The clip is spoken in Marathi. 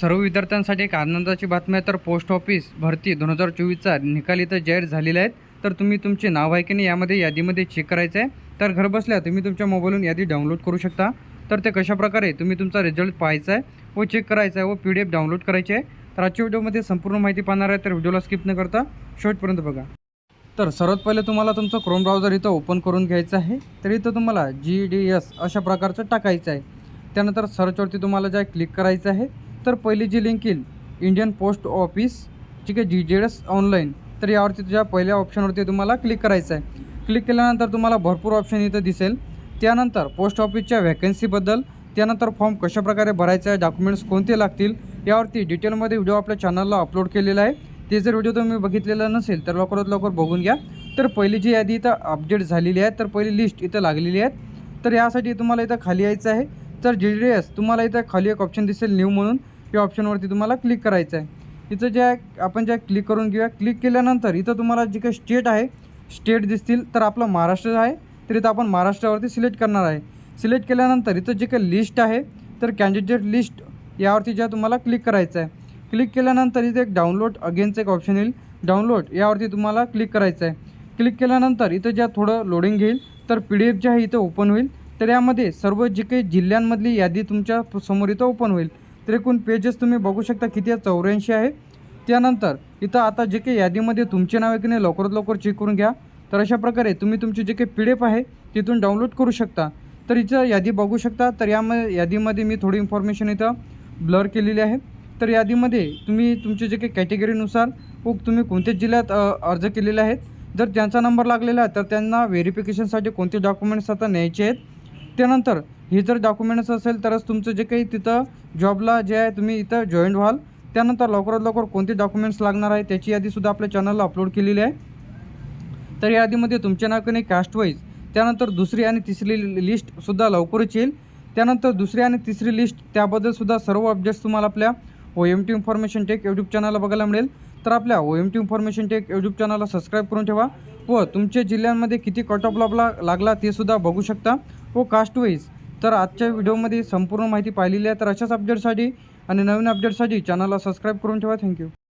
सर्व विद्यार्थ्यांसाठी एक आनंदाची बातमी आहे. तर पोस्ट ऑफिस भरती दोन हजार चोवीसचा निकाल इथं जाहीर झालेला आहे. तर तुम्ही तुमचे नाव आहे की नाही यामध्ये यादीमध्ये चेक करायचं आहे. तर घरबसल्या तुम्ही तुमच्या मोबाईलवरून यादी डाउनलोड करू शकता. तर ते कशाप्रकारे तुम्ही तुमचा रिझल्ट पाहायचा आहे व चेक करायचा आहे व पी डी एफ डाउनलोड करायची आहे. तर आजच्या व्हिडिओमध्ये संपूर्ण माहिती पाहणार आहे तर व्हिडिओला स्किप न करता शेवटपर्यंत बघा. तर सर्वात पहिले तुम्हाला तुमचं क्रोम ब्राउझर इथं ओपन करून घ्यायचं आहे. तर इथं तुम्हाला जी डी एस अशा प्रकारचं टाकायचं आहे. त्यानंतर सर्चवरती तुम्हाला जे क्लिक करायचं आहे. तर पहिली जी लिंक येईल इंडियन पोस्ट ऑफिस ठीक आहे जी जे एस ऑनलाईन तर यावरती तुझ्या पहिल्या ऑप्शनवरती तुम्हाला क्लिक करायचं आहे. क्लिक केल्यानंतर तुम्हाला भरपूर ऑप्शन इथं दिसेल. त्यानंतर पोस्ट ऑफिसच्या व्हॅकन्सीबद्दल त्यानंतर फॉर्म कशाप्रकारे भरायचा आहे डॉक्युमेंट्स कोणते लागतील यावरती डिटेलमध्ये व्हिडिओ आपल्या चॅनलला अपलोड केलेला आहे. ते जर व्हिडिओ तुम्ही बघितलेला नसेल तर लवकरात लवकर बघून घ्या. तर पहिली जी यादी इथं अपडेट झालेली आहे तर पहिली लिस्ट इथं लागलेली आहे. तर यासाठी तुम्हाला इथं खाली यायचं आहे. तर जी डी एस तुम्हाला इथं खाली एक ऑप्शन दिसेल न्यू म्हणून. या ऑप्शनवरती तुम्हाला क्लिक करायचं आहे इथं जे आपण ज्या क्लिक करून घेऊया क्लिक केल्यानंतर इथं तुम्हाला जे काही स्टेट आहे स्टेट दिसतील तर आपलं महाराष्ट्र आहे. तर इथं आपण महाराष्ट्रावरती सिलेक्ट करणार आहे. सिलेक्ट केल्यानंतर इथं जे काही लिस्ट आहे तर कॅन्डिडेट लिस्ट यावरती ज्या तुम्हाला क्लिक करायचं आहे क्लिक केल्यानंतर इथे एक डाउनलोड अगेनचं एक ऑप्शन येईल. डाउनलोड यावरती तुम्हाला क्लिक करायचं आहे क्लिक केल्यानंतर इथं ज्या थोडं लोडिंग घेईल तर पी डी एफ जे आहे इथं ओपन होईल. तर यामध्ये सर्व जे काही जिल्ह्यांमधली यादी तुमच्यासमोर इथं ओपन होईल. तर एकूण पेजेस तुम्ही बघू शकता किती आहे? चौऱ्याऐंशी आहे. त्यानंतर इथं आता जे काही यादीमध्ये तुमचे नाव आहे की नाही लवकरात लवकर चेक करून घ्या. तर अशा प्रकारे तुम्ही तुमचे जे काही पी डी एफ आहे तिथून डाउनलोड करू शकता. तर इथं यादी बघू शकता. तर यामध्ये यादीमध्ये मी थोडी इन्फॉर्मेशन इथं ब्लर केलेली आहे. तर यादीमध्ये तुम्ही तुमचे जे काही कॅटेगरीनुसार व तुम्ही कोणत्या जिल्ह्यात अर्ज केलेले आहेत. जर त्यांचा नंबर लागलेला आहे तर त्यांना व्हेरिफिकेशनसाठी कोणते डॉक्युमेंट्स आता न्यायचे आहेत त्यानंतर हे जर डॉक्युमेंट्स असेल तरच तुमचं जे काही तिथं जॉबला जे आहे तुम्ही इथं जॉईंट व्हाल. त्यानंतर लवकरात लवकर कोणते डॉक्युमेंट्स लागणार आहे त्याची यादीसुद्धा आपल्या चॅनलला अपलोड केलेली आहे. तर या यादीमध्ये तुमच्या नावाने कास्ट वाईज त्यानंतर दुसरी आणि तिसरी लिस्टसुद्धा लवकरच येईल. त्यानंतर दुसरी आणि तिसरी लिस्ट त्याबद्दलसुद्धा सर्व अपडेट्स तुम्हाला आपल्या O M T information tech YouTube चॅनलला बघायला मिळेल. तर आपल्या O M T information tech YouTube चॅनलला सबस्क्राईब करून ठेवा व तुमच्या जिल्ह्यांमध्ये किती कट ऑफ लागला लागला ते सुद्धा बघू शकता. व कास्ट वाईज तर आजच्या व्हिडिओमध्ये संपूर्ण माहिती पाहिलेली आहे. तर अशाच अपडेटसाठी आणि नवीन अपडेटसाठी चॅनलला सबस्क्राईब करून ठेवा. थँक्यू